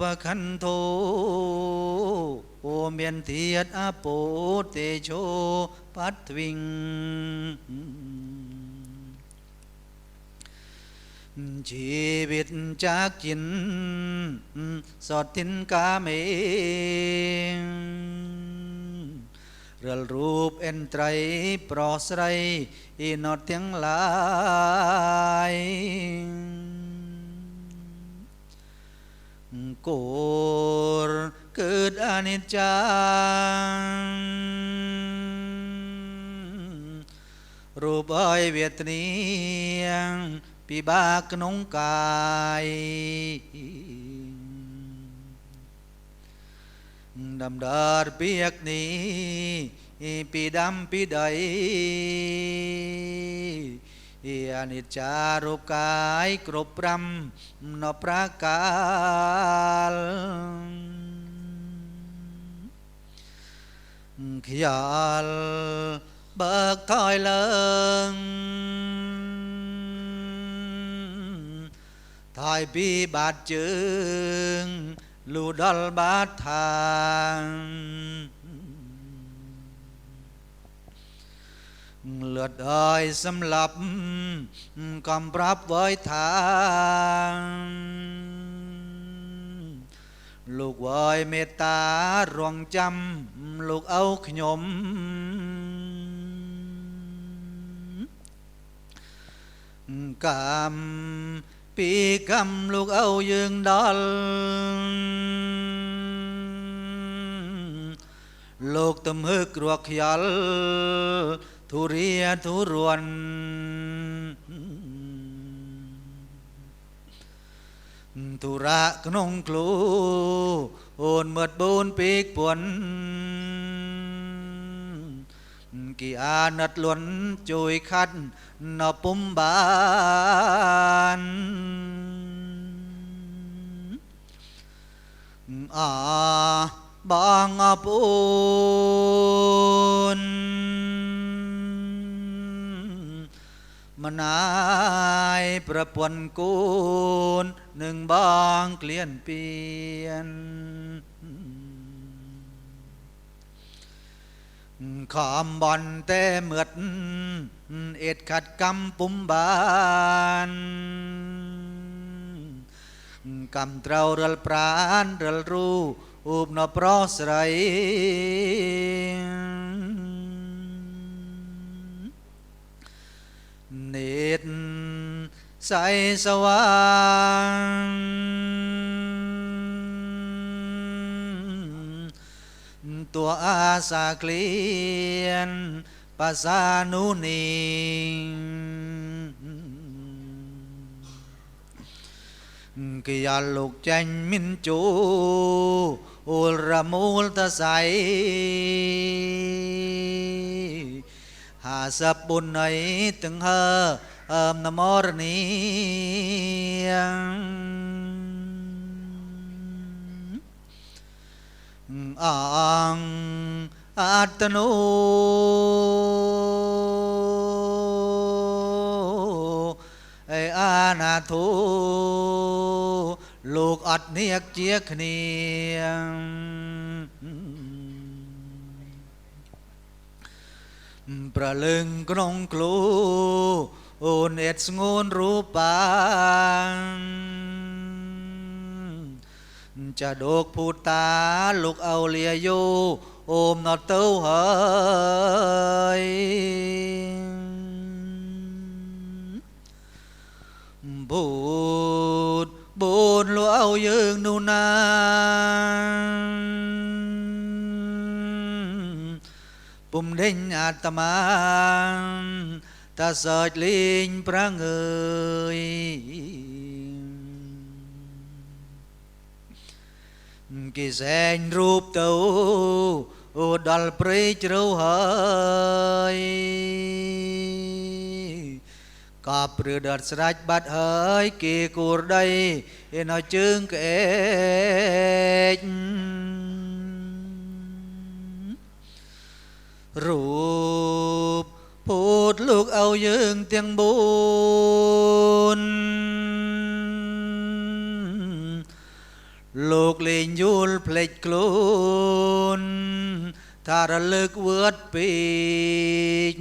បខន្ធោអូមានធាតអពោតេជោបត្វិងជីវិតចាកចិនសតទិនកាមេរលរូបអិ នត្រៃប្រស្រីអ៊ីណតទាំងឡាយគោរកើតអនិច្ចារូបអើយវេទនាពិបាកក្នុងកាយដំដរពីអក្នីពីដំពីដៃ អនិច្ចារូបកាយគ្រប់5នប្រកាលខ្យល់បើកថយឡើងថយពីបាតជើងលូដល់បាតឋាន lượt đời xâm lập còn prap với thang lục ơi mê ta ruộng trăm lục âu nhôm cảm pi cầm lục âu dương đol lục tâm hức ruột khयल ទុរាទុរនទុរៈក្ทุเรียทุรวน ทุระกนงกลูโอนเมิดบูนปีกปวนกี่อานัดล้วนจุยคัดนอปุ่มบานอาบางอาปูน នុងគ្លូអូនមើតបូនពេកពួនគីអាណិតលន់ជួយខាត់ណពុំបានអាបងអពូនមណាយប្រពន្ធគូននឹងបងក្លៀនពៀនខំ បនតែមឿតអេតខាត់កំពុំបានកំត្រូវរលប្រានរលរូឧបណប្រស្រី nết say sawang tua asa klien pasanuni kia lục tranh minh chủ ul ramul ta sai ហាសបុណៃទាំងហើអមនមរនីអងអត្តនោអេអាណាធូលោកអត់នៀកជាគ្នា ប្រលឹងក្នុងគ្លូអូនអេតស្ងួនរូបាចាដកភូតាលោកអោលាយោអូមណត់ទៅហើយបូតបូនលោកអោយើងនោះណា ពុំដេញអាត្មាតាសើចលេងប្រាងើយគេសែងរូបទៅអូដល់ព្រៃជ្រៅហើយក៏ព្រឺដត់ស្រាច់បាត់ហើយគេគូរដីឯនៅជើងក្អែក រូបពុតលោកអោយើងទាំងបូនលោកលោកលេងយល់ផ្លេចខ្លួនថារលឹកវឿតពេក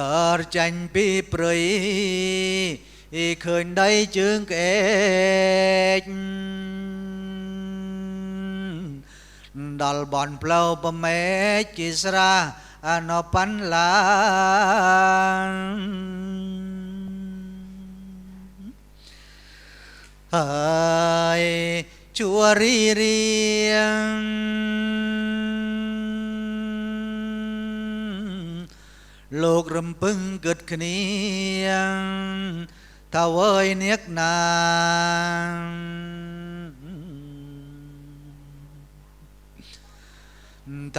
ដើរចាញ់ពីព្រៃឃើញដីជើងក្អែក ដល់បនផ្លូវប្រមេចជាស្រាអណបន្លាហើយជួរីរៀងលោករំពឹងគិតគ្នាថាវើយនា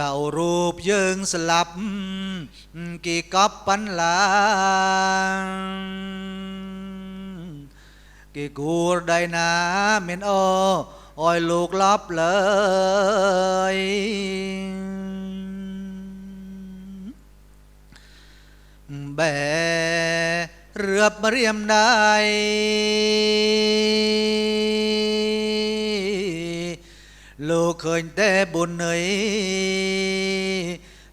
កណាតៅរូបយើងស្លាប់គេកប់បន្លាគេគួរដៃណាមានអូអយលោកឡប់លើយបែរឿបរៀមដៃ លោកឃើញតែបុญអី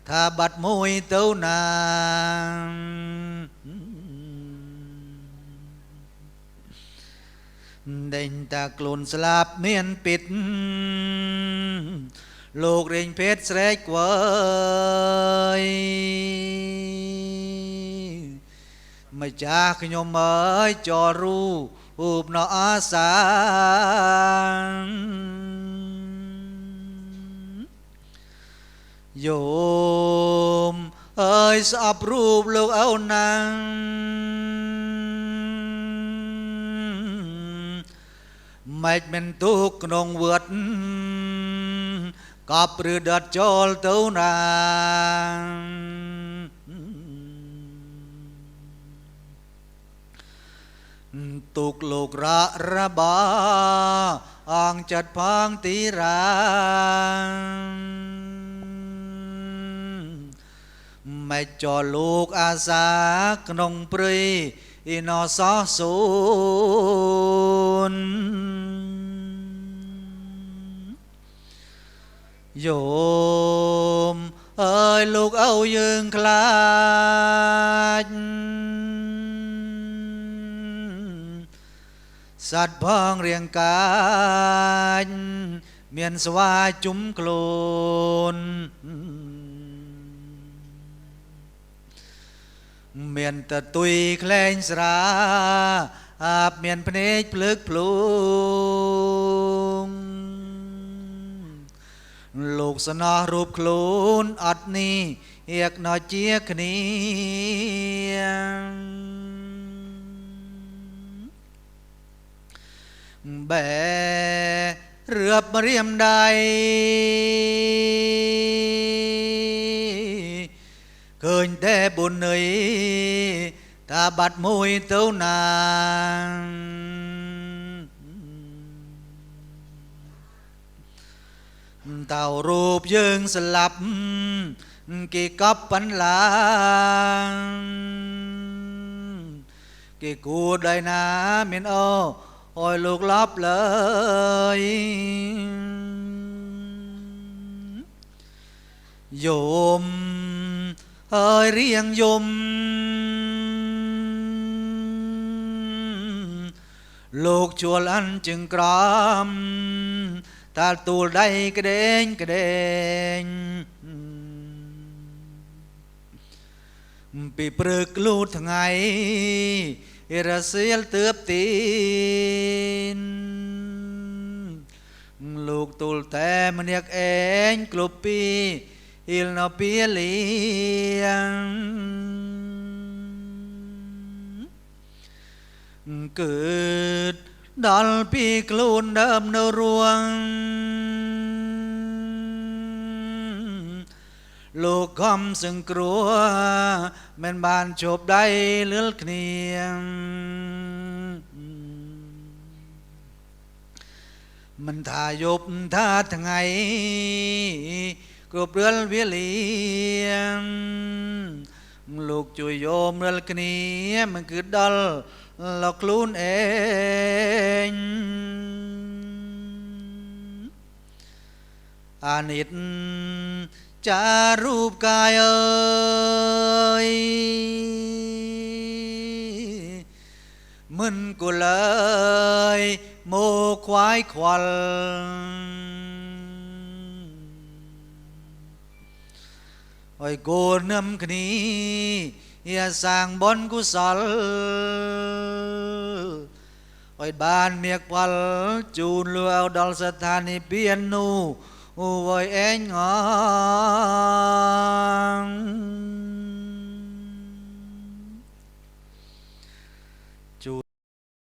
ថាបាត់មួយទៅណាដេញតាខ្លួនស្លាប់មានពិតលោករេងពេទ្យស្រែកខ្វើយម្ចាស់ខ្ញុំអើយចររូឧបណោអាសា โยมเอ้ยสอบรูปលោកអោណាំមិនមិនទុកក្នុងវត្តកប់ឬដិតចូលទៅណាទុកលោករៈរបาអងចិត្តផងទីរា មិនចោលោកអាសាក្នុងព្រៃអ៊ីណោសោសូនយោមអើយលោកអើយើងខ្លាចសត្វផងរៀងកាចមានស្វាជុំខ្លួន មានតទុយក្លែងស្រាអាបមានភ្នែកភ្លើកភ្លូងលោកស្នោះរូបខ្លួនអត់នេះអៀកណោជាគ្នាបែរឿបរៀមដៃ ឃើញតែបុណីតាបាត់មួយទៅណាតៅរូបយើងស្លាប់គេកប់បន្លាគេគួរដែរណាមានអអយលោកលប់លើយយោម អើយរៀងយំលោកជួលអានជឹងក្រមតាលទូលដៃក្ដេងក្ដេងពីព្រឹកលូតថ្ងៃរសៀលទើបទីនលោកទូលតែម្នាក់ឯងគ្រប់ពីអ៊ីលណូពីលី កើតដល់ពីខ្លួនដើមនៅរួងលោកខំសង្គ្រោះមិនបានជប់ដៃលឿលគ្នាមិនថាយប់ថាថ្ងៃគ្រប់រឿលវាលៀងលោកជួយយោមរឿលគ្នាមិនគឺដល់ លោកខ្លួនឯងអានិតចារូបកាយអើយមិនគលើយមកខ្វាយខ្វល់អើយគូនឹមគ្នា យាសាងបុណ្យកុសលឲ្យបានមេផលជូនលួដល់ស្ថានីយពាននោះអូវយអេងអង